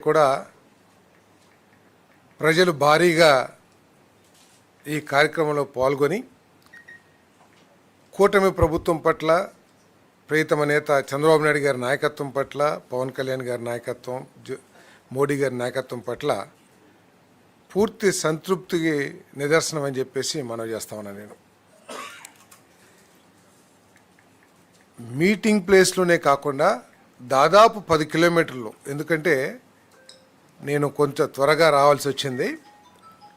కూడా ప్రజలు భారీగా ఈ కార్యక్రమంలో పాల్గొని కూటమి ప్రభుత్వం పట్ల ప్రియతమ నేత చంద్రబాబు నాయుడు గారి నాయకత్వం పట్ల పవన్ కళ్యాణ్ గారి నాయకత్వం మోడీ గారి నాయకత్వం పట్ల పూర్తి సంతృప్తికి నిదర్శనం అని చెప్పేసి మనం చేస్తామన్నా నేను. మీటింగ్ ప్లేస్లోనే కాకుండా దాదాపు పది కిలోమీటర్లు ఎందుకంటే నేను కొంచెం త్వరగా రావాల్సి వచ్చింది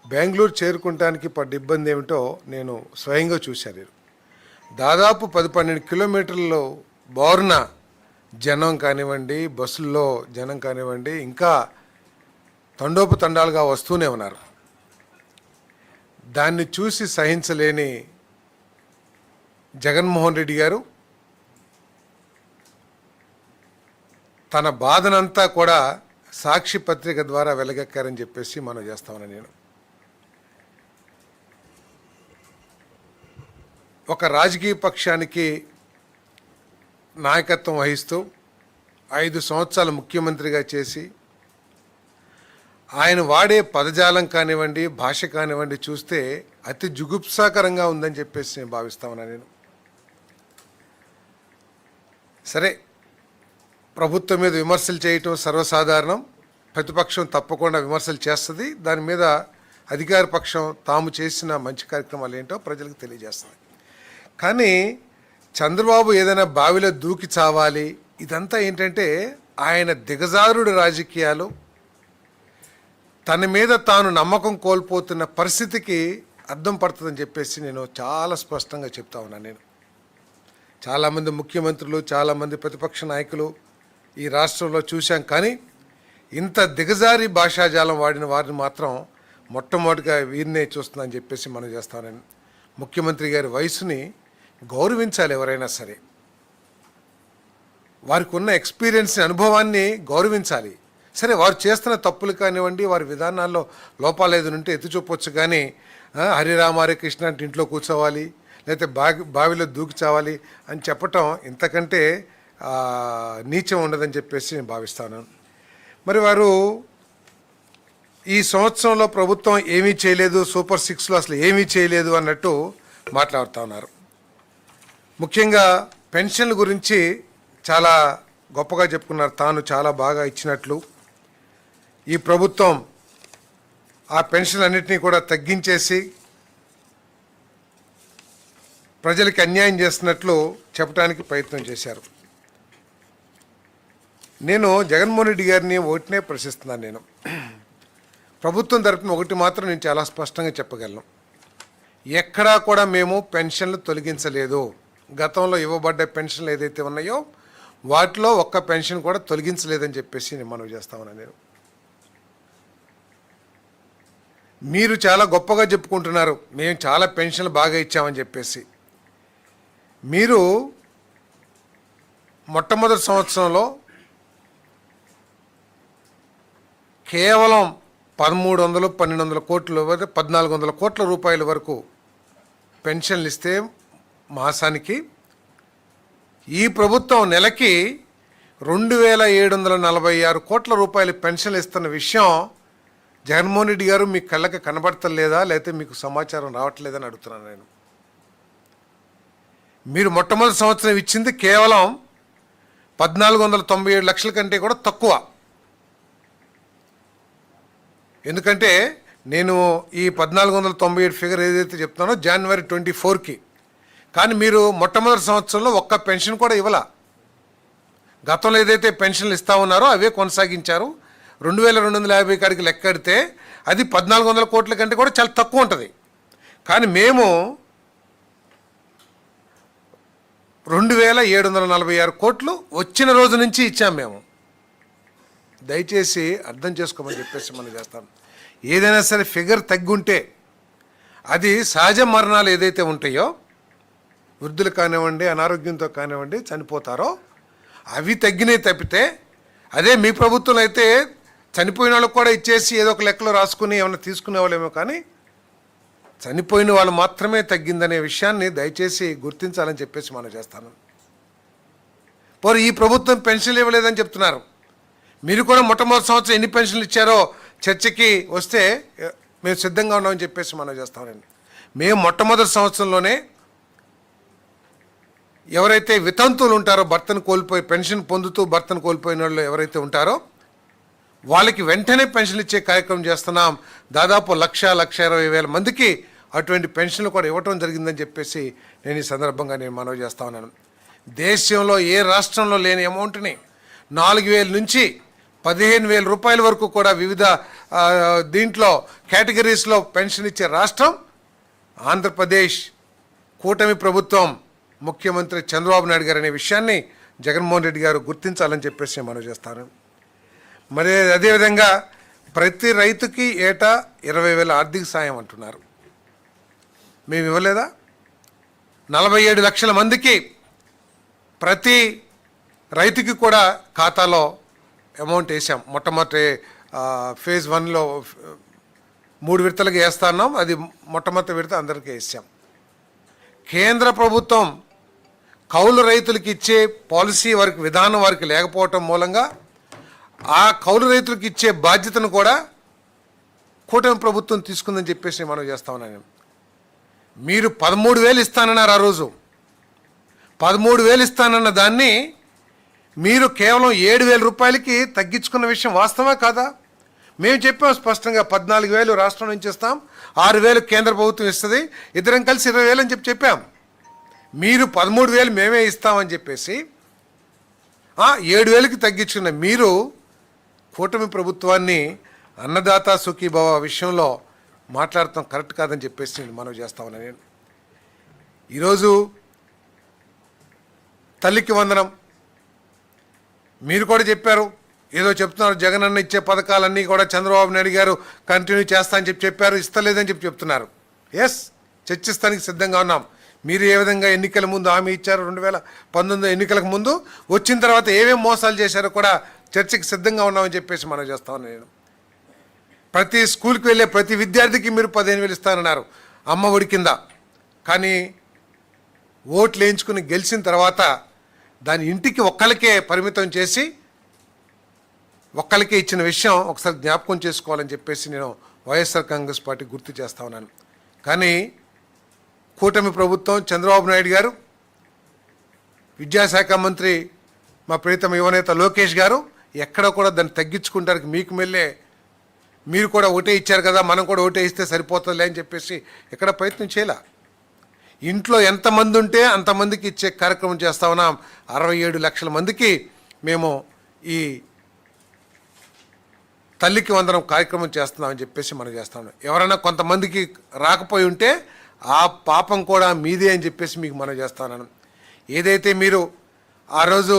బెంగళూరు చేరుకుంటానికి పడ్డ ఇబ్బంది ఏమిటో నేను స్వయంగా చూశాను నేను. దాదాపు పది పన్నెండు కిలోమీటర్లు బారున జనం కానివ్వండి బస్సుల్లో జనం కానివ్వండి ఇంకా తండోపు తండాలుగా వస్తూనే ఉన్నారు దాన్ని చూసి సహించలేని జగన్మోహన్ రెడ్డి గారు తన బాధనంతా కూడా సాక్షి పత్రిక ద్వారా వెలగక్కారని చెప్పేసి మనం చేస్తామని నేను. ఒక రాజకీయ పక్షానికి నాయకత్వం వహిస్తూ ఐదు సంవత్సరాలు ముఖ్యమంత్రిగా చేసి ఆయన వాడే పదజాలం కానివ్వండి భాష కానివ్వండి చూస్తే అతి జుగుప్సాకరంగా ఉందని చెప్పేసి నేను భావిస్తామన్నా నేను. సరే ప్రభుత్వం మీద విమర్శలు చేయటం సర్వసాధారణం. ప్రతిపక్షం తప్పకుండా విమర్శలు చేస్తుంది. దాని మీద అధికార పక్షం తాము చేసిన మంచి కార్యక్రమాలు ఏంటో ప్రజలకు తెలియజేస్తుంది. కానీ చంద్రబాబు ఏదైనా బావిలో దూకి చావాలి. ఇదంతా ఏంటంటే ఆయన దిగజారుడు రాజకీయాలు. తన మీద తాను నమ్మకం కోల్పోతున్న పరిస్థితికి అర్థం పడుతుందని చెప్పేసి నేను చాలా స్పష్టంగా చెప్తా ఉన్నాను నేను. చాలామంది ముఖ్యమంత్రులు చాలామంది ప్రతిపక్ష నాయకులు ఈ రాష్ట్రంలో చూశాం కానీ ఇంత దిగజారి భాషాజాలం వాడిన వారిని మాత్రం మొట్టమొదటిగా వీరినే చూస్తుందని చెప్పేసి మనం చేస్తామని ముఖ్యమంత్రి గారి వయసుని గౌరవించాలి ఎవరైనా సరే. వారికి ఉన్న ఎక్స్పీరియన్స్ అనుభవాన్ని గౌరవించాలి. సరే వారు చేస్తున్న తప్పులు కానివ్వండి వారి విధానాల్లో లోపాలు ఏదైనా ఉంటే ఎత్తి చూపొచ్చు కానీ హరిరామ హరే కృష్ణ అంటే ఇంట్లో కూర్చోవాలి లేకపోతే బావి బావిలో దూకి చావాలి అని చెప్పటం ఇంతకంటే నీచం ఉండదని చెప్పేసి నేను భావిస్తాను. మరి వారు ఈ సంవత్సరంలో ప్రభుత్వం ఏమీ చేయలేదు సూపర్ సిక్స్లో అసలు ఏమీ చేయలేదు అన్నట్టు మాట్లాడుతూ ఉన్నారు. ముఖ్యంగా పెన్షన్ల గురించి చాలా గొప్పగా చెప్పుకున్నారు. తాను చాలా బాగా ఇచ్చినట్లు. ఈ ప్రభుత్వం ఆ పెన్షన్ అన్నింటినీ కూడా తగ్గించేసి ప్రజలకి అన్యాయం చేస్తున్నట్లు చెప్పడానికి ప్రయత్నం చేశారు. నేను జగన్మోహన్ రెడ్డి గారిని ఒకటినే ప్రశ్నిస్తున్నాను నేను. ప్రభుత్వం తరపున ఒకటి మాత్రం నేను చాలా స్పష్టంగా చెప్పగలను. ఎక్కడా కూడా మేము పెన్షన్లు తొలగించలేదు. గతంలో ఇవ్వబడ్డ పెన్షన్లు ఏదైతే ఉన్నాయో వాటిలో ఒక్క పెన్షన్ కూడా తొలగించలేదని చెప్పేసి నేను మనవి చేస్తామన్నా నేను. మీరు చాలా గొప్పగా చెప్పుకుంటున్నారు. మేము చాలా పెన్షన్లు బాగా ఇచ్చామని చెప్పేసి. మీరు మొట్టమొదటి సంవత్సరంలో కేవలం పదమూడు వందలు పన్నెండు వందల కోట్లు పద్నాలుగు వందల కోట్ల రూపాయల వరకు పెన్షన్లు ఇస్తే మాసానికి ఈ ప్రభుత్వం నెలకి రెండు వేల ఏడు వందల నలభై ఆరు కోట్ల రూపాయలు పెన్షన్లు ఇస్తున్న విషయం జగన్మోహన్ రెడ్డి గారు మీ కళ్ళకి కనబడతలేదా? లేకపోతే మీకు సమాచారం రావట్లేదని అడుగుతున్నాను నేను. మీరు మొట్టమొదటి సంవత్సరం ఇచ్చింది కేవలం పద్నాలుగు వందల తొంభై ఏడు లక్షల కంటే కూడా తక్కువ. ఎందుకంటే నేను ఈ పద్నాలుగు వందల తొంభై ఏడు ఫిగర్ ఏదైతే చెప్తున్నానో జనవరి ట్వంటీ ఫోర్కి కానీ మీరు మొట్టమొదటి సంవత్సరంలో ఒక్క పెన్షన్ కూడా ఇవ్వాల. గతంలో ఏదైతే పెన్షన్లు ఇస్తా ఉన్నారో అవే కొనసాగించారు. రెండు వేల రెండు వందల యాభై కాడికి లెక్కడితే అది పద్నాలుగు వందల కోట్ల కంటే కూడా చాలా తక్కువ ఉంటుంది. కానీ మేము రెండు వేల ఏడు వందల నలభై ఆరు కోట్లు వచ్చిన రోజు నుంచి ఇచ్చాం మేము. దయచేసి అర్థం చేసుకోమని చెప్పేసి మనం చేస్తాం. ఏదైనా సరే ఫిగర్ తగ్గుంటే అది సహజ మరణాలు ఏదైతే ఉంటాయో వృద్ధులు కానివ్వండి అనారోగ్యంతో కానివ్వండి చనిపోతారో అవి తగ్గినాయి తప్పితే అదే మీ ప్రభుత్వం అయితే చనిపోయిన వాళ్ళకి కూడా ఇచ్చేసి ఏదో ఒక లెక్కలో రాసుకుని ఏమైనా తీసుకునే వాళ్ళేమో కానీ చనిపోయిన వాళ్ళు మాత్రమే తగ్గిందనే విషయాన్ని దయచేసి గుర్తించాలని చెప్పేసి మనం చేస్తాను. పోరు ఈ ప్రభుత్వం పెన్షన్లు ఇవ్వలేదని చెప్తున్నారు. మీరు కూడా మొట్టమొదటి సంవత్సరం ఎన్ని పెన్షన్లు ఇచ్చారో చర్చకి వస్తే మేము సిద్ధంగా ఉన్నామని చెప్పేసి మనం చేస్తామండి. మేము మొట్టమొదటి సంవత్సరంలోనే ఎవరైతే వితంతువులు ఉంటారో భర్తను కోల్పోయి పెన్షన్ పొందుతూ భర్తను కోల్పోయిన వాళ్ళు ఎవరైతే ఉంటారో వాళ్ళకి వెంటనే పెన్షన్ ఇచ్చే కార్యక్రమం చేస్తున్నాం. దాదాపు లక్ష లక్ష ఇరవై వేల మందికి అటువంటి పెన్షన్లు కూడా ఇవ్వటం జరిగిందని చెప్పేసి నేను ఈ సందర్భంగా నేను మనవి చేస్తా ఉన్నాను. దేశంలో ఏ రాష్ట్రంలో లేని అమౌంట్ని నాలుగు వేల నుంచి పదిహేను వేల రూపాయల వరకు కూడా వివిధ దీంట్లో కేటగిరీస్లో పెన్షన్ ఇచ్చే రాష్ట్రం ఆంధ్రప్రదేశ్. కూటమి ప్రభుత్వం ముఖ్యమంత్రి చంద్రబాబు నాయుడు గారు అనే విషయాన్ని జగన్మోహన్ రెడ్డి గారు గుర్తించాలని చెప్పేసి నేను మనవి చేస్తాను. మరి అదేవిధంగా ప్రతి రైతుకి ఏటా ఇరవై వేల ఆర్థిక సాయం అంటున్నారు. మేము ఇవ్వలేదా? నలభై ఏడు లక్షల మందికి ప్రతి రైతుకి కూడా ఖాతాలో అమౌంట్ వేసాం. మొట్టమొదటి ఫేజ్ వన్లో మూడు విడతలకు వేస్తా ఉన్నాం అది మొట్టమొదటి విడత అందరికీ వేసాం. కేంద్ర ప్రభుత్వం కౌలు రైతులకు ఇచ్చే పాలసీ వారికి విధానం వారికి లేకపోవటం మూలంగా ఆ కౌలు రైతులకు ఇచ్చే బాధ్యతను కూడా కూటమి ప్రభుత్వం తీసుకుందని చెప్పేసి మనం చేస్తా ఉన్నాను. మీరు పదమూడు వేలు ఇస్తానన్నారు ఆ రోజు. పదమూడు వేలు ఇస్తానన్న దాన్ని మీరు కేవలం ఏడు వేల రూపాయలకి తగ్గించుకున్న విషయం వాస్తవా కాదా? మేము చెప్పాం స్పష్టంగా పద్నాలుగు వేలు రాష్ట్రం నుంచి ఇస్తాం ఆరు వేలు కేంద్ర ప్రభుత్వం ఇస్తుంది ఇద్దరం కలిసి ఇరవై వేలు అని చెప్పి చెప్పాం. మీరు పదమూడు వేలు మేమే ఇస్తామని చెప్పేసి ఏడు వేలకి తగ్గించుకున్న మీరు కూటమి ప్రభుత్వాన్ని అన్నదాత సుఖీభవ విషయంలో మాట్లాడటం కరెక్ట్ కాదని చెప్పేసి నేను మనవి చేస్తామని నేను ఈరోజు తల్లికి వందనం. మీరు కూడా చెప్పారు. ఏదో చెప్తున్నారు. జగన్ అన్న ఇచ్చే పథకాలన్నీ కూడా చంద్రబాబు నాయుడు గారు కంటిన్యూ చేస్తా అని చెప్పి చెప్పారు. ఇస్తలేదని చెప్పి చెప్తున్నారు. ఎస్ చర్చిస్తానికి సిద్ధంగా ఉన్నాం. మీరు ఏ విధంగా ఎన్నికల ముందు హామీ ఇచ్చారు? రెండు వేల పంతొమ్మిది ఎన్నికలకు ముందు వచ్చిన తర్వాత ఏమేం మోసాలు చేశారో కూడా చర్చకి సిద్ధంగా ఉన్నామని చెప్పేసి మనం చేస్తామని నేను. ప్రతి స్కూల్కి వెళ్ళే ప్రతి విద్యార్థికి మీరు పదిహేను వేలు ఇస్తానన్నారు. అమ్మ ఒడి కింద. కానీ ఓట్లు వేయించుకుని గెలిచిన తర్వాత దాని ఇంటికి ఒక్కరికే పరిమితం చేసి ఒక్కరికే ఇచ్చిన విషయం ఒకసారి జ్ఞాపకం చేసుకోవాలని చెప్పేసి నేను వైఎస్ఆర్ కాంగ్రెస్ పార్టీ గుర్తు చేస్తా ఉన్నాను. కానీ కూటమి ప్రభుత్వం చంద్రబాబు నాయుడు గారు విద్యాశాఖ మంత్రి మా ప్రీతమ యువనేత లోకేష్ గారు ఎక్కడ కూడా దాన్ని తగ్గించుకుంటానికి మీకు మెల్లే మీరు కూడా ఓటే ఇచ్చారు కదా మనం కూడా ఓటే ఇస్తే సరిపోతుందిలే అని చెప్పేసి ఎక్కడ ప్రయత్నం చేయలే. ఇంట్లో ఎంతమంది ఉంటే అంతమందికి ఇచ్చే కార్యక్రమం చేస్తా ఉన్నాం. అరవై ఏడు లక్షల మందికి మేము ఈ తల్లికి వందనం కార్యక్రమం చేస్తున్నామని చెప్పేసి మనం చేస్తా ఉన్నాం. ఎవరైనా కొంతమందికి రాకపోయి ఉంటే ఆ పాపం కూడా మీదే అని చెప్పేసి మీకు మనం చేస్తాను ఏదైతే మీరు ఆ రోజు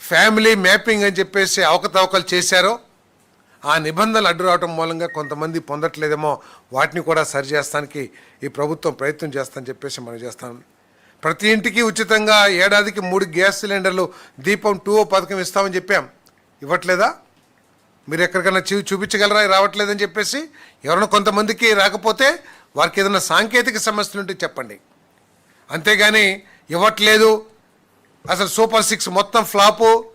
ఫ్యామిలీ మ్యాపింగ్ అని చెప్పేసి అవకతవకలు చేశారో ఆ నిబంధనలు అడ్డు రావడం మూలంగా కొంతమంది పొందట్లేదేమో వాటిని కూడా సరిచేస్తానికి ఈ ప్రభుత్వం ప్రయత్నం చేస్తానని చెప్పేసి మనం చేస్తాం. ప్రతి ఇంటికి ఉచితంగా ఏడాదికి మూడు గ్యాస్ సిలిండర్లు దీపం టూ పథకం ఇస్తామని చెప్పాం. ఇవ్వట్లేదా? మీరు ఎక్కడికైనా చూ చూపించగలరా? రావట్లేదని చెప్పేసి ఎవరైనా కొంతమందికి రాకపోతే వారికి ఏదైనా సాంకేతిక సమస్యలు ఉంటే చెప్పండి. అంతేగాని ఇవ్వట్లేదు. అసలు సూపర్ సిక్స్ మొత్తం ఫ్లాపు.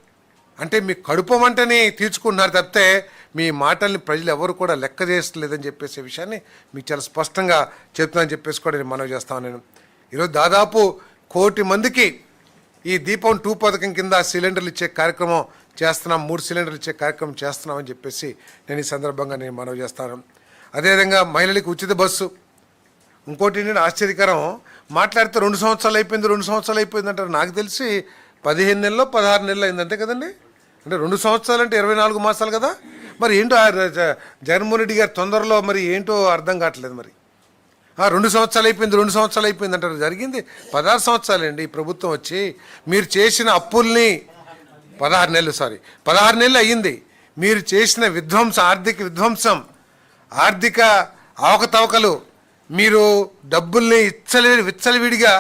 అంటే మీ కడుపు వంటని తీర్చుకుంటున్నారు తప్పితే మీ మాటల్ని ప్రజలు ఎవరు కూడా లెక్క చేయట్లేదని చెప్పేసి విషయాన్ని మీకు చాలా స్పష్టంగా చెప్తున్నానని చెప్పేసి కూడా నేను మనవి చేస్తాను నేను ఈరోజు దాదాపు కోటి మందికి ఈ దీపం టూ పథకం కింద సిలిండర్లు ఇచ్చే కార్యక్రమం చేస్తున్నాం మూడు సిలిండర్లు ఇచ్చే కార్యక్రమం చేస్తున్నామని చెప్పేసి నేను ఈ సందర్భంగా నేను మనవి చేస్తాను అదేవిధంగా మహిళలకు ఉచిత బస్సు. ఇంకోటి ఏంటంటే ఆశ్చర్యకరం మాట్లాడితే రెండు సంవత్సరాలు అయిపోయింది రెండు సంవత్సరాలు అయిపోయింది అంటారు. నాకు తెలిసి పదిహేను నెలల్లో పదహారు నెలలు అయింది అంతే కదండి? అంటే రెండు సంవత్సరాలు అంటే ఇరవై నాలుగు మాసాలు కదా? మరి ఏంటో జగన్మోహన్ రెడ్డి గారు తొందరలో మరి ఏంటో అర్థం కావట్లేదు మరి. రెండు సంవత్సరాలు అయిపోయింది రెండు సంవత్సరాలు అయిపోయింది అంటారు. జరిగింది పదహారు సంవత్సరాలండి ఈ ప్రభుత్వం వచ్చి. మీరు చేసిన అప్పుల్ని పదహారు నెలలు సారీ పదహారు నెలలు అయ్యింది. మీరు చేసిన విధ్వంసం ఆర్థిక విధ్వంసం ఆర్థిక అవకతవకలు మీరు డబ్బుల్ని ఇచ్చలి విచ్చలవిడిగా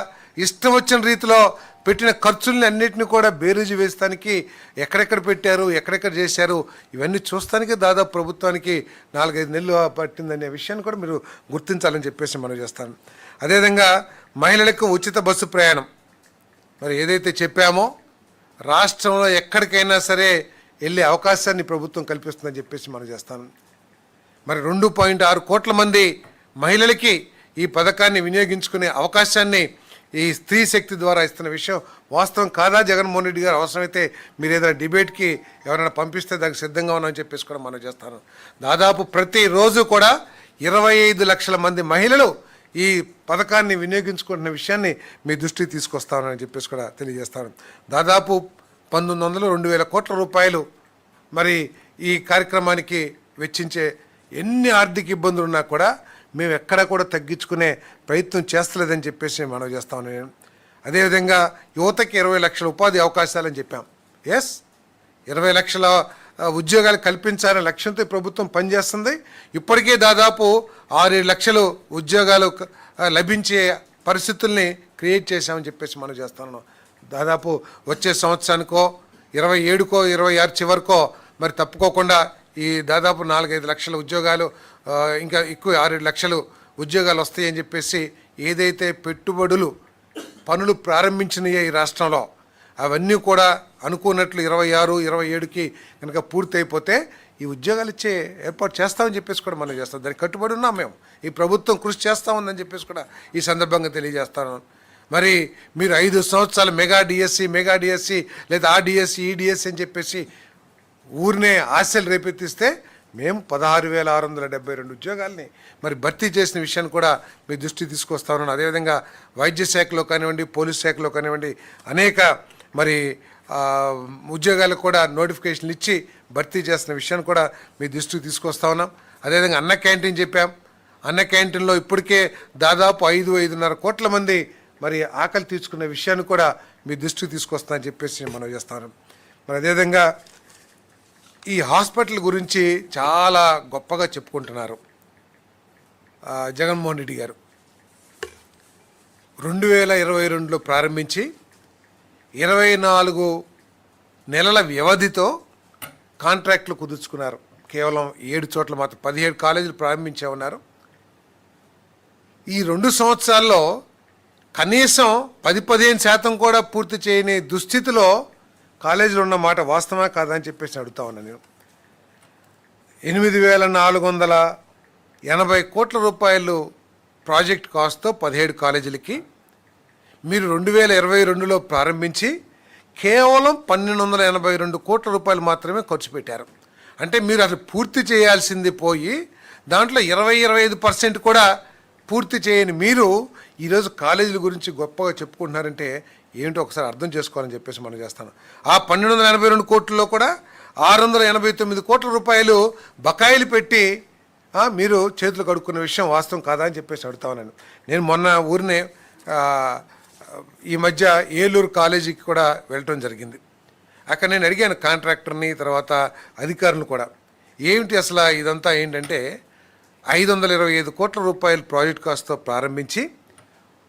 ఇష్టం వచ్చిన రీతిలో పెట్టిన ఖర్చుల్ని అన్నిటిని కూడా బేరీజు వేస్తానికి ఎక్కడెక్కడ పెట్టారు ఎక్కడెక్కడ చేశారు ఇవన్నీ చూస్తానికి దాదాపు ప్రభుత్వానికి నాలుగైదు నెలలు పట్టిందనే విషయాన్ని కూడా మీరు గుర్తించాలని చెప్పేసి మనం చేస్తాను. అదేవిధంగా మహిళలకు ఉచిత బస్సు ప్రయాణం. మరి ఏదైతే చెప్పామో రాష్ట్రంలో ఎక్కడికైనా సరే వెళ్ళే అవకాశాన్ని ప్రభుత్వం కల్పిస్తుందని చెప్పేసి మనం చేస్తాను. మరి రెండు పాయింట్ ఆరు కోట్ల మంది మహిళలకి ఈ పథకాన్ని వినియోగించుకునే అవకాశాన్ని ఈ స్త్రీ శక్తి ద్వారా ఇస్తున్న విషయం వాస్తవం కాదా? జగన్మోహన్ రెడ్డి గారు అవసరమైతే మీరు ఏదైనా డిబేట్కి ఎవరైనా పంపిస్తే దానికి సిద్ధంగా ఉన్నామని చెప్పేసి కూడా మనం చేస్తాను. దాదాపు ప్రతిరోజు కూడా ఇరవై ఐదు లక్షల మంది మహిళలు ఈ పథకాన్ని వినియోగించుకుంటున్న విషయాన్ని మీ దృష్టికి తీసుకొస్తానని చెప్పేసి కూడా తెలియజేస్తాను. దాదాపు పంతొమ్మిది వందలు రెండు వేల కోట్ల రూపాయలు మరి ఈ కార్యక్రమానికి వెచ్చించే ఎన్ని ఆర్థిక ఇబ్బందులు ఉన్నా కూడా మేము ఎక్కడా కూడా తగ్గించుకునే ప్రయత్నం చేస్తలేదని చెప్పేసి మనం చేస్తామని నేను అదేవిధంగా యువతకి ఇరవై లక్షల ఉపాధి అవకాశాలని చెప్పాం. ఎస్ ఇరవై లక్షల ఉద్యోగాలు కల్పించాలనే లక్ష్యంతో ప్రభుత్వం పనిచేస్తుంది. ఇప్పటికే దాదాపు ఆరేడు లక్షలు ఉద్యోగాలు లభించే పరిస్థితుల్ని క్రియేట్ చేశామని చెప్పేసి మనం చేస్తున్నాం దాదాపు వచ్చే సంవత్సరానికో ఇరవై ఏడుకో ఇరవై ఆరు చివరికో మరి తప్పుకోకుండా ఈ దాదాపు నాలుగైదు లక్షల ఉద్యోగాలు ఇంకా ఎక్కువ ఆరేడు లక్షలు ఉద్యోగాలు వస్తాయని చెప్పేసి ఏదైతే పెట్టుబడులు పనులు ప్రారంభించినాయో ఈ రాష్ట్రంలో అవన్నీ కూడా అనుకున్నట్లు ఇరవై ఆరు ఇరవై ఏడుకి కనుక పూర్తి అయిపోతే ఈ ఉద్యోగాలు ఇచ్చే ఏర్పాటు చేస్తామని చెప్పేసి కూడా మనం చేస్తాం. దానికి కట్టుబడి ఉన్నాం మేము. ఈ ప్రభుత్వం కృషి చేస్తా ఉందని చెప్పేసి కూడా ఈ సందర్భంగా తెలియజేస్తాను. మరి మీరు ఐదు సంవత్సరాలు మెగా డిఎస్సి మెగా డిఎస్సి లేదా ఆ డిఎస్సి ఈ డిఎస్సి అని చెప్పేసి ఊరినే ఆశలు రేపెత్తిస్తే మేము పదహారు వేల ఆరు వందల డెబ్బై రెండు ఉద్యోగాల్ని మరి భర్తీ చేసిన విషయాన్ని కూడా మీ దృష్టికి తీసుకొస్తా ఉన్నాను. అదేవిధంగా వైద్య శాఖలో కానివ్వండి పోలీస్ శాఖలో కానివ్వండి అనేక మరి ఉద్యోగాలకు కూడా నోటిఫికేషన్లు ఇచ్చి భర్తీ చేసిన విషయాన్ని కూడా మీ దృష్టికి తీసుకొస్తా ఉన్నాం. అదేవిధంగా అన్న క్యాంటీన్ చెప్పాం. అన్న క్యాంటీన్లో ఇప్పటికే దాదాపు ఐదు ఐదున్నర కోట్ల మంది మరి ఆకలి తీర్చుకున్న విషయాన్ని కూడా మీ దృష్టికి తీసుకొస్తానని చెప్పేసి మనం చేస్తాను మరి అదేవిధంగా ఈ హాస్పిటల్ గురించి చాలా గొప్పగా చెప్పుకుంటున్నారు. జగన్మోహన్ రెడ్డి గారు. రెండు వేల ఇరవై రెండులో ప్రారంభించి ఇరవై నాలుగు నెలల వ్యవధితో కాంట్రాక్ట్లు కుదుర్చుకున్నారు. కేవలం ఏడు చోట్ల మాత్రం పదిహేడు కాలేజీలు ప్రారంభించామన్నారు ఈ రెండు సంవత్సరాల్లో కనీసం పది పదిహేను శాతం కూడా పూర్తి చేయని దుస్థితిలో కాలేజీలో ఉన్న మాట వాస్తవమే కాదా అని చెప్పేసి అడుగుతా ఉన్నా నేను. ఎనిమిది వేల నాలుగు వందల ఎనభై కోట్ల రూపాయలు ప్రాజెక్ట్ కాస్ట్తో పదిహేడు కాలేజీలకి మీరు రెండు వేల ఇరవై రెండులో ప్రారంభించి కేవలం పన్నెండు వందల ఎనభై రెండు కోట్ల రూపాయలు మాత్రమే ఖర్చు పెట్టారు. అంటే మీరు అసలు పూర్తి చేయాల్సింది పోయి దాంట్లో ఇరవై ఇరవై ఐదు పర్సెంట్ కూడా పూర్తి చేయని మీరు ఈరోజు కాలేజీల గురించి గొప్పగా చెప్పుకుంటున్నారంటే ఏంటో ఒకసారి అర్థం చేసుకోవాలని చెప్పేసి మనం చేస్తాను. ఆ పన్నెండు వందల ఎనభై రెండు కోట్లలో కూడా ఆరు వందల ఎనభై తొమ్మిది కోట్ల రూపాయలు బకాయిలు పెట్టి మీరు చేతులు కడుక్కున్న విషయం వాస్తవం కాదా అని చెప్పేసి అడుగుతా ఉన్నాను. నేను మొన్న ఊరినే ఈ మధ్య ఏలూరు కాలేజీకి కూడా వెళ్ళటం జరిగింది. అక్కడ నేను అడిగాను కాంట్రాక్టర్ని తర్వాత అధికారులను కూడా. ఏమిటి అసలు ఇదంతా ఏంటంటే ఐదు వందల ఇరవై ఐదు కోట్ల రూపాయలు ప్రాజెక్ట్ కాస్ట్తో ప్రారంభించి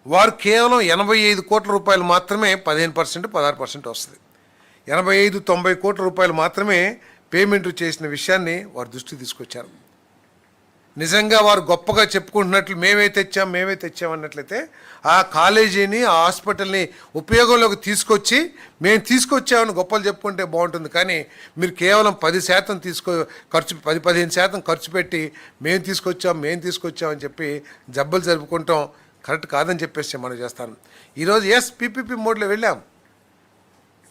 వారు కేవలం ఎనభై ఐదు కోట్ల రూపాయలు మాత్రమే పదిహేను పర్సెంట్ పదహారు పర్సెంట్ వస్తుంది. ఎనభై ఐదు తొంభై కోట్ల రూపాయలు మాత్రమే పేమెంట్ చేసిన విషయాన్ని వారు దృష్టికి తీసుకొచ్చారు. నిజంగా వారు గొప్పగా చెప్పుకుంటున్నట్లు మేమే తెచ్చాం మేమే తెచ్చాం అన్నట్లయితే ఆ కాలేజీని ఆ హాస్పిటల్ని ఉపయోగంలోకి తీసుకొచ్చి మేము తీసుకొచ్చామని గొప్పలు చెప్పుకుంటే బాగుంటుంది. కానీ మీరు కేవలం పది శాతం తీసుకో ఖర్చు పది పదిహేను శాతం ఖర్చు పెట్టి మేము తీసుకొచ్చాం మేము తీసుకొచ్చామని చెప్పి జబ్బలు జరుపుకుంటాం. కరెక్ట్ కాదని చెప్పేసి మనం చేస్తాను. ఈరోజు ఎస్ పీపీపీ మోడ్లో వెళ్ళాం.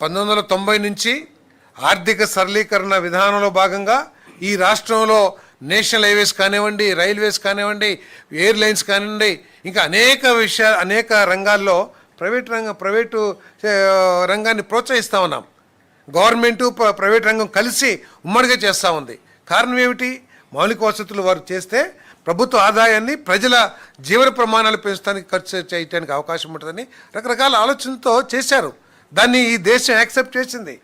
పంతొమ్మిది వందల తొంభై నుంచి ఆర్థిక సరళీకరణ విధానంలో భాగంగా ఈ రాష్ట్రంలో నేషనల్ హైవేస్ కానివ్వండి రైల్వేస్ కానివ్వండి ఎయిర్లైన్స్ కానివ్వండి ఇంకా అనేక విషయాలు అనేక రంగాల్లో ప్రైవేట్ రంగం ప్రైవేటు రంగాన్ని ప్రోత్సహిస్తూ ఉన్నాం. గవర్నమెంటు ప్ర- ప్రైవేట్ రంగం కలిసి ఉమ్మడిగా చేస్తూ ఉంది. కారణం ఏమిటి? మౌలిక వసతులు వారు చేస్తే ప్రభుత్వ ఆదాయాన్ని ప్రజల జీవన ప్రమాణాలు పెంచడానికి ఖర్చు చేయడానికి అవకాశం ఉంటుందని రకరకాల ఆలోచనతో చేశారు. దాన్ని ఈ దేశం యాక్సెప్ట్ చేసింది.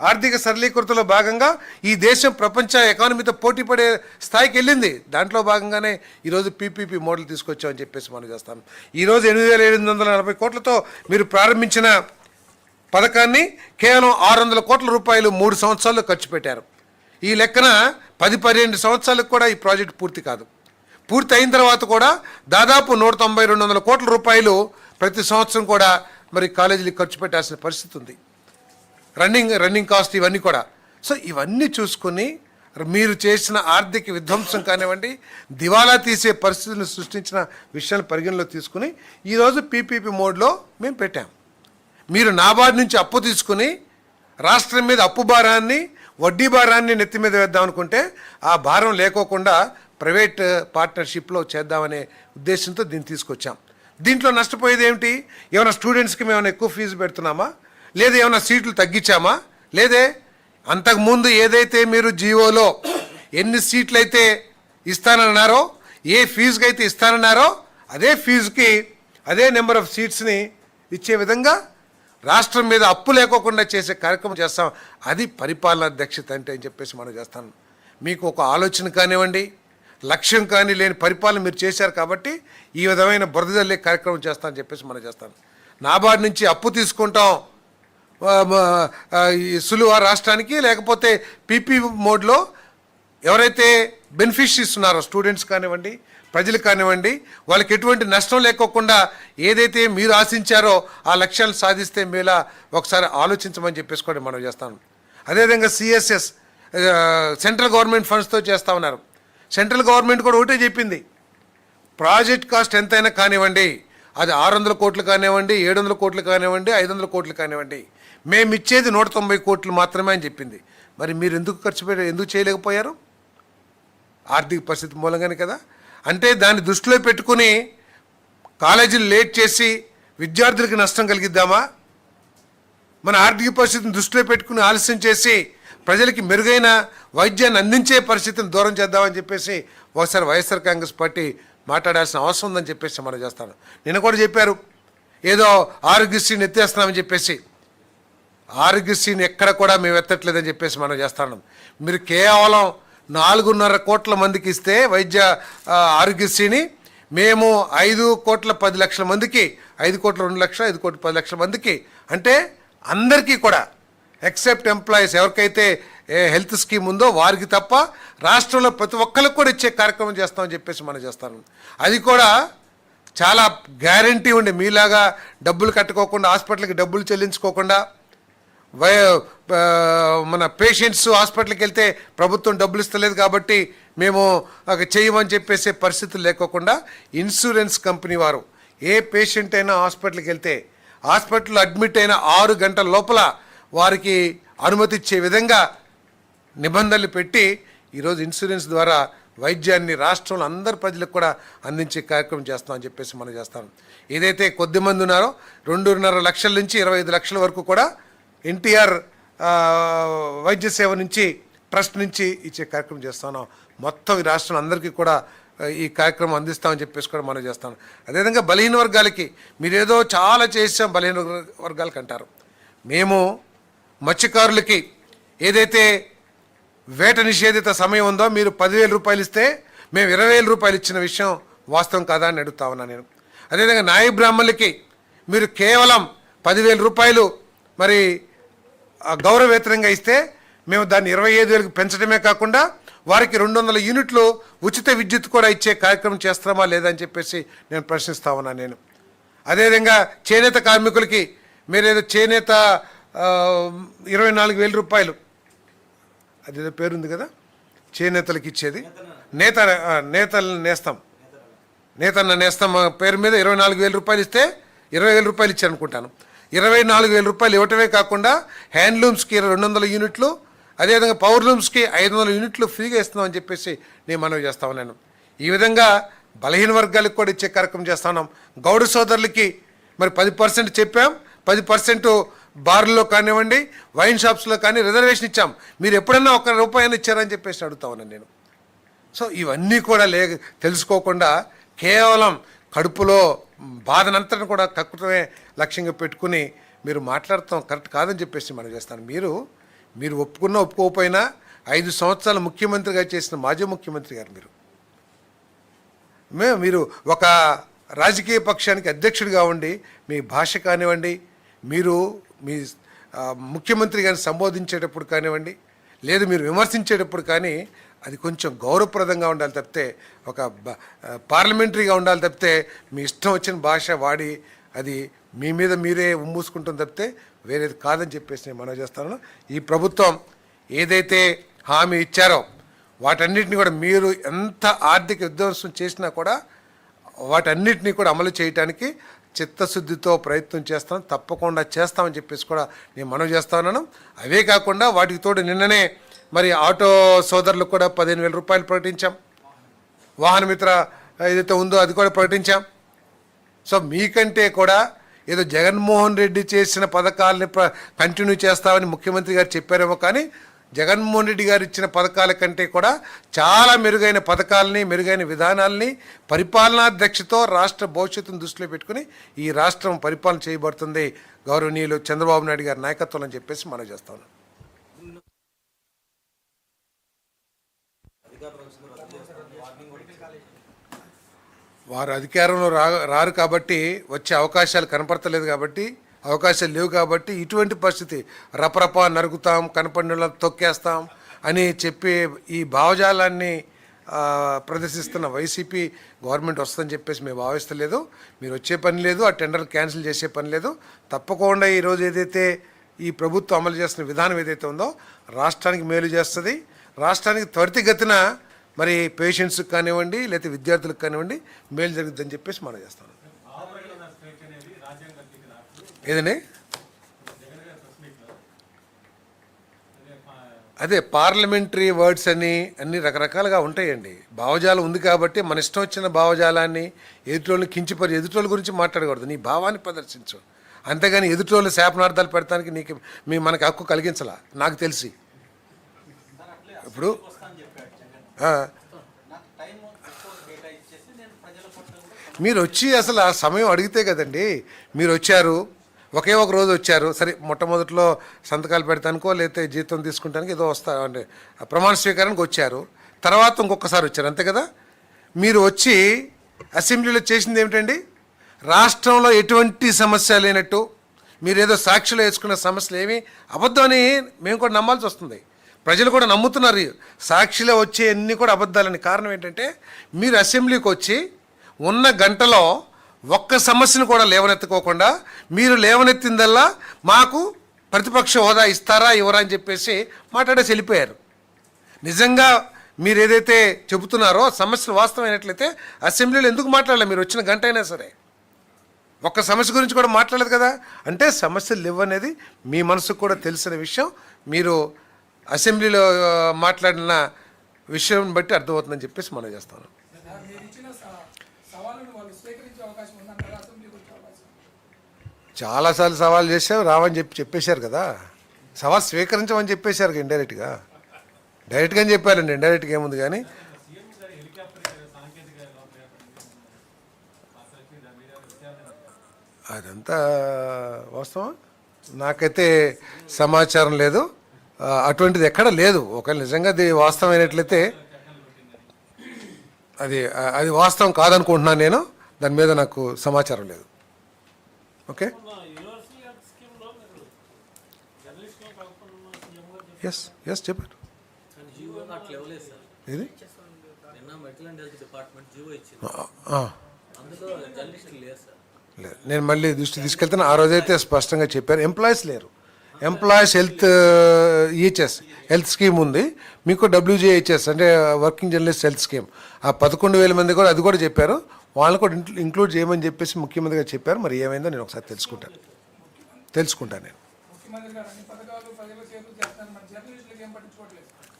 ఆర్థిక సరళీకృతలో భాగంగా ఈ దేశం ప్రపంచ ఎకానమీతో పోటీ పడే స్థాయికి వెళ్ళింది. దాంట్లో భాగంగానే ఈరోజు పీపీపీ మోడల్ తీసుకొచ్చామని చెప్పేసి మనం చేస్తాం. ఈరోజు ఎనిమిది వేల ఎనిమిది వందల నలభై కోట్లతో మీరు ప్రారంభించిన పథకాన్ని కేవలం ఆరు వందల కోట్ల రూపాయలు మూడు సంవత్సరాల్లో ఖర్చు పెట్టారు. ఈ లెక్కన పది పన్నెండు సంవత్సరాలకు కూడా ఈ ప్రాజెక్ట్ పూర్తి కాదు. పూర్తి అయిన తర్వాత కూడా దాదాపు నూట తొంభై రెండు వందల కోట్ల రూపాయలు ప్రతి సంవత్సరం కూడా మరి కాలేజీలకు ఖర్చు పెట్టాల్సిన పరిస్థితి ఉంది. రన్నింగ్ రన్నింగ్ కాస్ట్ ఇవన్నీ కూడా. సో ఇవన్నీ చూసుకొని మీరు చేసిన ఆర్థిక విధ్వంసం కానివ్వండి దివాలా తీసే పరిస్థితులను సృష్టించిన విషయాన్ని పరిగణలో తీసుకుని ఈరోజు పీపీపీ మోడ్లో మేము పెట్టాం. మీరు నాబార్డ్ నుంచి అప్పు తీసుకుని రాష్ట్రం మీద అప్పు భారాన్ని వడ్డీ భారాన్ని నెత్తి మీద వేద్దాం అనుకుంటే ఆ భారం లేకోకుండా ప్రైవేట్ పార్ట్నర్షిప్లో చేద్దామనే ఉద్దేశంతో దీన్ని తీసుకొచ్చాం. దీంట్లో నష్టపోయేది ఏమిటి? ఏమైనా స్టూడెంట్స్కి మేము ఎక్కువ ఫీజు పెడుతున్నామా? లేదా ఏమైనా సీట్లు తగ్గించామా? లేదే అంతకుముందు ఏదైతే మీరు జీవోలో ఎన్ని సీట్లు అయితే ఇస్తానన్నారో ఏ ఫీజుకి అయితే ఇస్తానన్నారో అదే ఫీజుకి అదే నెంబర్ ఆఫ్ సీట్స్ని ఇచ్చే విధంగా రాష్ట్రం మీద అప్పు లేకోకుండా చేసే కార్యక్రమం చేస్తాం. అది పరిపాలనా దక్షత అంటే అని చెప్పేసి మనం చేస్తాను మీకు ఒక ఆలోచన కానివ్వండి లక్ష్యం కానీ లేని పరిపాలన మీరు చేశారు కాబట్టి ఈ విధమైన బురదజల్లే కార్యక్రమం చేస్తామని చెప్పేసి మనం చేస్తాను నాబార్డు నుంచి అప్పు తీసుకుంటాం. ఆ, సులువ రాష్ట్రానికి లేకపోతే పీపీ మోడ్లో ఎవరైతే బెనిఫిషరీస్ ఉన్నారో స్టూడెంట్స్ కానివ్వండి ప్రజలు కానివ్వండి వాళ్ళకి ఎటువంటి నష్టం లేకోకుండా ఏదైతే మీరు ఆశించారో ఆ లక్ష్యాలు సాధిస్తే మీలా ఒకసారి ఆలోచించమని చెప్పేసి కూడా మనం చేస్తాను అదేవిధంగా సిఎస్ఎస్ సెంట్రల్ గవర్నమెంట్ ఫండ్స్తో చేస్తా ఉన్నారు. సెంట్రల్ గవర్నమెంట్ కూడా ఒకటే చెప్పింది. ప్రాజెక్ట్ కాస్ట్ ఎంతైనా కానివ్వండి అది ఆరు వందల కోట్లు కానివ్వండి ఏడు వందల కోట్లు కానివ్వండి ఐదు వందల కోట్లు కానివ్వండి మేము ఇచ్చేది నూట తొంభై కోట్లు మాత్రమే అని చెప్పింది. మరి మీరు ఎందుకు ఖర్చు పెట్టారు ఎందుకు చేయలేకపోయారు? ఆర్థిక పరిస్థితి మూలంగానే కదా. అంటే దాన్ని దృష్టిలో పెట్టుకుని కాలేజీలు లేట్ చేసి విద్యార్థులకు నష్టం కలిగిద్దామా? మన ఆర్థిక పరిస్థితిని దృష్టిలో పెట్టుకుని ఆలస్యం చేసి ప్రజలకి మెరుగైన వైద్యాన్ని అందించే పరిస్థితిని దూరం చేద్దామని చెప్పేసి ఒకసారి వైఎస్ఆర్ కాంగ్రెస్ పార్టీ మాట్లాడాల్సిన అవసరం ఉందని చెప్పేసి మనం చేస్తాను. నిన్న కూడా చెప్పారు. ఏదో ఆరోగ్యశ్రీని ఎత్తేస్తున్నామని చెప్పేసి. ఆరోగ్యశ్రీని ఎక్కడ కూడా మేము ఎత్తట్లేదని చెప్పేసి మనం చేస్తున్నాం మీరు కేవలం నాలుగున్నర కోట్ల మందికి ఇస్తే వైద్య ఆరోగ్యశ్రీని మేము ఐదు కోట్ల పది లక్షల మందికి ఐదు కోట్ల రెండు లక్షల ఐదు కోట్ల పది లక్షల మందికి అంటే అందరికీ కూడా ఎక్సెప్ట్ ఎంప్లాయీస్ ఎవరికైతే ఏ హెల్త్ స్కీమ్ ఉందో వారికి తప్ప రాష్ట్రంలో ప్రతి ఒక్కరికి కూడా ఇచ్చే కార్యక్రమం చేస్తామని చెప్పేసి మనం చేస్తాను. అది కూడా చాలా గ్యారంటీ ఉండి మీలాగా డబ్బులు కట్టుకోకుండా హాస్పిటల్కి డబ్బులు చెల్లించుకోకుండా వై మన పేషెంట్స్ హాస్పిటల్కి వెళ్తే ప్రభుత్వం డబ్బులు ఇస్తలేదు కాబట్టి మేము చేయమని చెప్పేసే పరిస్థితులు లేకోకుండా ఇన్సూరెన్స్ కంపెనీ వారు ఏ పేషెంట్ అయినా హాస్పిటల్కి వెళ్తే హాస్పిటల్లో అడ్మిట్ అయిన ఆరు గంటల లోపల వారికి అనుమతి ఇచ్చే విధంగా నిబంధనలు పెట్టి ఈరోజు ఇన్సూరెన్స్ ద్వారా వైద్యాన్ని రాష్ట్రంలో అందరు ప్రజలకు కూడా అందించే కార్యక్రమం చేస్తామని చెప్పేసి మనం చేస్తాం. ఏదైతే కొద్ది మంది ఉన్నారో రెండున్నర లక్షల నుంచి ఇరవై ఐదు లక్షల వరకు కూడా ఎన్టీఆర్ వైద్య సేవ నుంచి ట్రస్ట్ నుంచి ఇచ్చే కార్యక్రమం చేస్తాను మొత్తం ఈ రాష్ట్రం అందరికీ కూడా ఈ కార్యక్రమం అందిస్తామని చెప్పేసి కూడా మనం చేస్తాం. అదేవిధంగా బలహీన వర్గాలకి మీరేదో చాలా చేసాం బలహీన వర్గాలకి అంటారు. మేము మత్స్యకారులకి ఏదైతే వేట నిషేధిత సమయం ఉందో మీరు పదివేల రూపాయలు ఇస్తే మేము ఇరవై వేల రూపాయలు ఇచ్చిన విషయం వాస్తవం కాదా అని అడుగుతా ఉన్నా నేను. అదేవిధంగా నాయ బ్రాహ్మణులకి మీరు కేవలం పదివేల రూపాయలు మరి గౌరవేతరంగా గౌరవవేతనంగా ఇస్తే మేము దాన్ని ఇరవై ఐదు వేలకు పెంచడమే కాకుండా వారికి రెండు వందల యూనిట్లు ఉచిత విద్యుత్ కూడా ఇచ్చే కార్యక్రమం చేస్తామా లేదా అని చెప్పేసి నేను ప్రశ్నిస్తా ఉన్నా నేను. అదేవిధంగా చేనేత కార్మికులకి మీరేదో చేనేత ఇరవై నాలుగు వేల రూపాయలు. అదేదో పేరుంది కదా? చేనేతలకు ఇచ్చేది. నేత నేతలను నేస్తాం. నేతన్న నేస్తాం పేరు మీద ఇరవై నాలుగు వేల రూపాయలు ఇస్తే ఇరవై వేల రూపాయలు ఇచ్చారనుకుంటాను ఇరవై నాలుగు వేల రూపాయలు ఇవ్వటమే కాకుండా హ్యాండ్లూమ్స్కి రెండు వందల యూనిట్లు అదేవిధంగా పవర్లూమ్స్కి ఐదు వందల యూనిట్లు ఫ్రీగా ఇస్తున్నామని చెప్పేసి నేను మనవి చేస్తా ఉన్నాను. ఈ విధంగా బలహీన వర్గాలకు కూడా ఇచ్చే కార్యక్రమం చేస్తా ఉన్నాం. గౌడ సోదరులకి మరి పది పర్సెంట్ చెప్పాం. పది పర్సెంట్ బార్లో కానివ్వండి వైన్ షాప్స్లో కానీ రిజర్వేషన్ ఇచ్చాం. మీరు ఎప్పుడన్నా ఒక రూపాయలు ఇచ్చారని చెప్పేసి అడుగుతా ఉన్నాను నేను. సో ఇవన్నీ కూడా లే తెలుసుకోకుండా కేవలం కడుపులో బాధనంతటిని కూడా కక్కుతమే లక్ష్యంగా పెట్టుకుని మీరు మాట్లాడతాం కరెక్ట్ కాదని చెప్పేసి మనం చేస్తాను. మీరు మీరు ఒప్పుకున్నా ఒప్పుకోకపోయినా ఐదు సంవత్సరాలు ముఖ్యమంత్రిగా చేసిన మాజీ ముఖ్యమంత్రి గారు మీరు. మే మీరు ఒక రాజకీయ పక్షానికి అధ్యక్షుడిగా ఉండి మీ భాష కానివ్వండి మీరు మీ ముఖ్యమంత్రి గారిని సంబోధించేటప్పుడు కానివ్వండి లేదు మీరు విమర్శించేటప్పుడు కానీ అది కొంచెం గౌరవప్రదంగా ఉండాలి తప్పితే ఒక పార్లమెంటరీగా ఉండాలి తప్పితే మీ ఇష్టం వచ్చిన భాష వాడి అది మీ మీద మీరే ఉమ్మూసుకుంటుంది తప్పితే వేరేది కాదని చెప్పేసి నేను మనవి చేస్తాను. ఈ ప్రభుత్వం ఏదైతే హామీ ఇచ్చారో వాటన్నిటిని కూడా మీరు ఎంత ఆర్థిక విధ్వంసం చేసినా కూడా వాటన్నిటిని కూడా అమలు చేయడానికి చిత్తశుద్ధితో ప్రయత్నం చేస్తాం తప్పకుండా చేస్తామని చెప్పేసి కూడా నేను మనవి చేస్తా ఉన్నాను. అవే కాకుండా వాటికి తోడు నిన్ననే మరి ఆటో సోదరులకు కూడా పదిహేను వేల రూపాయలు ప్రకటించాం. వాహనమిత్ర ఏదైతే ఉందో అది కూడా ప్రకటించాం. సో మీకంటే కూడా ఏదో జగన్మోహన్ రెడ్డి చేసిన పథకాలని కంటిన్యూ చేస్తామని ముఖ్యమంత్రి గారు చెప్పారేమో కానీ జగన్మోహన్ రెడ్డి గారు ఇచ్చిన పథకాల కంటే కూడా చాలా మెరుగైన పథకాలని మెరుగైన విధానాలని పరిపాలనా దక్షతో రాష్ట్ర భవిష్యత్తును దృష్టిలో పెట్టుకుని ఈ రాష్ట్రం పరిపాలన చేయబడుతుంది. గౌరవనీయులు చంద్రబాబు నాయుడు గారి నాయకత్వం అని చెప్పేసి మనం చేస్తాను వారు అధికారంలో రా రారు కాబట్టి వచ్చే అవకాశాలు కనపడతలేదు కాబట్టి అవకాశాలు లేవు కాబట్టి ఇటువంటి పరిస్థితి రపరప నరుకుతాం కనపడిన తొక్కేస్తాం అని చెప్పి ఈ భావజాలాన్ని ప్రదర్శిస్తున్న వైసీపీ గవర్నమెంట్ వస్తుందని చెప్పేసి మేము భావిస్తలేదు. మీరు వచ్చే పని లేదు ఆ టెండర్ క్యాన్సిల్ చేసే పని లేదు. తప్పకుండా ఈరోజు ఏదైతే ఈ ప్రభుత్వం అమలు చేస్తున్న విధానం ఏదైతే ఉందో రాష్ట్రానికి మేలు చేస్తుంది. రాష్ట్రానికి త్వరితగతిన మరి పేషెంట్స్కి కానివ్వండి లేకపోతే విద్యార్థులకు కానివ్వండి మేలు జరుగుతుందని చెప్పేసి మనం చేస్తాను ఏదండి? అదే పార్లమెంటరీ వర్డ్స్ అని అన్ని రకరకాలుగా ఉంటాయండి. భావజాలం ఉంది కాబట్టి మన ఇష్టం వచ్చిన భావజాలాన్ని ఎదుటోళ్ళని కించిపరి ఎదుటోళ్ళ గురించి మాట్లాడకూడదు. నీ భావాన్ని ప్రదర్శించు. అంతేగాని ఎదుటోళ్ళు శాపనార్థాలు పెడతానికి నీకు మీ మనకు హక్కు కలిగించలా? నాకు తెలిసి. ఇప్పుడు? మీరు వచ్చి అసలు ఆ సమయం అడిగితే కదండి మీరు వచ్చారు ఒకే ఒక రోజు వచ్చారు. సరే మొట్టమొదట్లో సంతకాలు పెడతానికో లేకపోతే జీతం తీసుకుంటానికి ఏదో వస్తా అంటే ప్రమాణ స్వీకారానికి వచ్చారు. తర్వాత ఇంకొకసారి వచ్చారు అంతే కదా? మీరు వచ్చి అసెంబ్లీలో చేసింది ఏమిటండి? రాష్ట్రంలో ఎటువంటి సమస్య లేనట్టు మీరు ఏదో సాక్షిలో వేసుకున్న సమస్యలు ఏమి అబద్ధమని మేము కూడా నమ్మాల్సి వస్తుంది. ప్రజలు కూడా నమ్ముతున్నారు. సాక్షిలో వచ్చే అన్ని కూడా అబద్ధాలని. కారణం ఏంటంటే మీరు అసెంబ్లీకి వచ్చి ఉన్న గంటలో ఒక్క సమస్యను కూడా లేవనెత్తుకోకుండా మీరు లేవనెత్తిందల్లా మాకు ప్రతిపక్ష హోదా ఇస్తారా ఇవ్వరా అని చెప్పేసి మాట్లాడేసి వెళ్ళిపోయారు. నిజంగా మీరు ఏదైతే చెబుతున్నారో సమస్యలు వాస్తవమైనట్లయితే అసెంబ్లీలో ఎందుకు మాట్లాడలే? మీరు వచ్చిన గంట అయినా సరే. ఒక్క సమస్య గురించి కూడా మాట్లాడలేదు కదా? అంటే సమస్యలు లేవు అనేది మీ మనసుకు కూడా తెలిసిన విషయం. మీరు అసెంబ్లీలో మాట్లాడిన విషయం బట్టి అర్థమవుతుందని చెప్పేసి మనం చేస్తాను మీరు ఇచ్చిన స- సవాలును వాళ్ళు స్వీకరించే అవకాశం ఉందంటారా అసెంబ్లీకి వచ్చే అవకాశం చాలాసార్లు సవాల్ చేసావు రావని చెప్పి చెప్పేశారు కదా. సవాల్ స్వీకరించమని చెప్పేశారు ఇండైరెక్ట్గా. డైరెక్ట్గా చెప్పారండి ఇండైరెక్ట్గా ఏముంది కానీ. అదంతా వాస్తవం. నాకైతే సమాచారం లేదు. అటువంటిది ఎక్కడ లేదు. ఒకవేళ నిజంగా అది వాస్తవమైనట్లయితే అది అది వాస్తవం కాదనుకుంటున్నాను నేను. దాని మీద నాకు సమాచారం లేదు ఓకే యూనివర్సల్ హెల్త్ స్కీమ్లో మీరు జర్నలిస్టులు కాకుండా సీఎం గారు ఎస్ ఎస్ చెప్పారు. ఇది నేను మళ్ళీ దృష్టి తీసుకెళ్తాను. ఆ రోజైతే స్పష్టంగా చెప్పారు. ఎంప్లాయీస్ లేరు. Employees health EHS health scheme ఉంది. మీకు డబ్ల్యూజీహెచ్ఎస్ అంటే వర్కింగ్ జర్నలిస్ట్ హెల్త్ స్కీమ్ ఆ పదకొండు వేల మంది కూడా అది కూడా చెప్పారు. వాళ్ళని కూడా ఇంక్లూ- ఇంక్లూడ్ చేయమని చెప్పేసి ముఖ్యమంత్రి గారు చెప్పారు. మరి ఏమైందో నేను ఒకసారి తెలుసుకుంటాను తెలుసుకుంటాను నేను.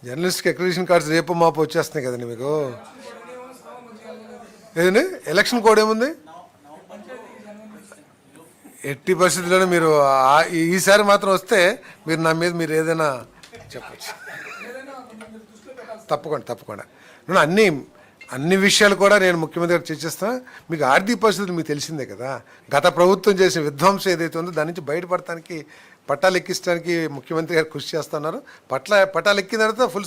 జర్నలిస్ట్కి అక్రిడిషన్ కార్డ్స్ రేపు మాపు వచ్చేస్తున్నాయి కదండి మీకు? ఏదండి? ఎలక్షన్ కోడ్ ఏముంది? ఎట్టి పరిస్థితుల్లోనే మీరు ఈసారి మాత్రం వస్తే మీరు నా మీద మీరు ఏదైనా చెప్పచ్చు. తప్పకుండా తప్పకుండా. నేను అన్నీ అన్ని విషయాలు కూడా నేను ముఖ్యమంత్రి గారు చర్చిస్తాను మీకు ఆర్థిక పరిస్థితులు మీకు తెలిసిందే కదా. గత ప్రభుత్వం చేసిన విధ్వంసం ఏదైతే ఉందో దాని నుంచి బయటపడటానికి పట్టాలు ఎక్కించడానికి ముఖ్యమంత్రి గారు కృషి చేస్తున్నారు. పట్ల పట్టాలు ఎక్కిన తర్వాత ఫుల్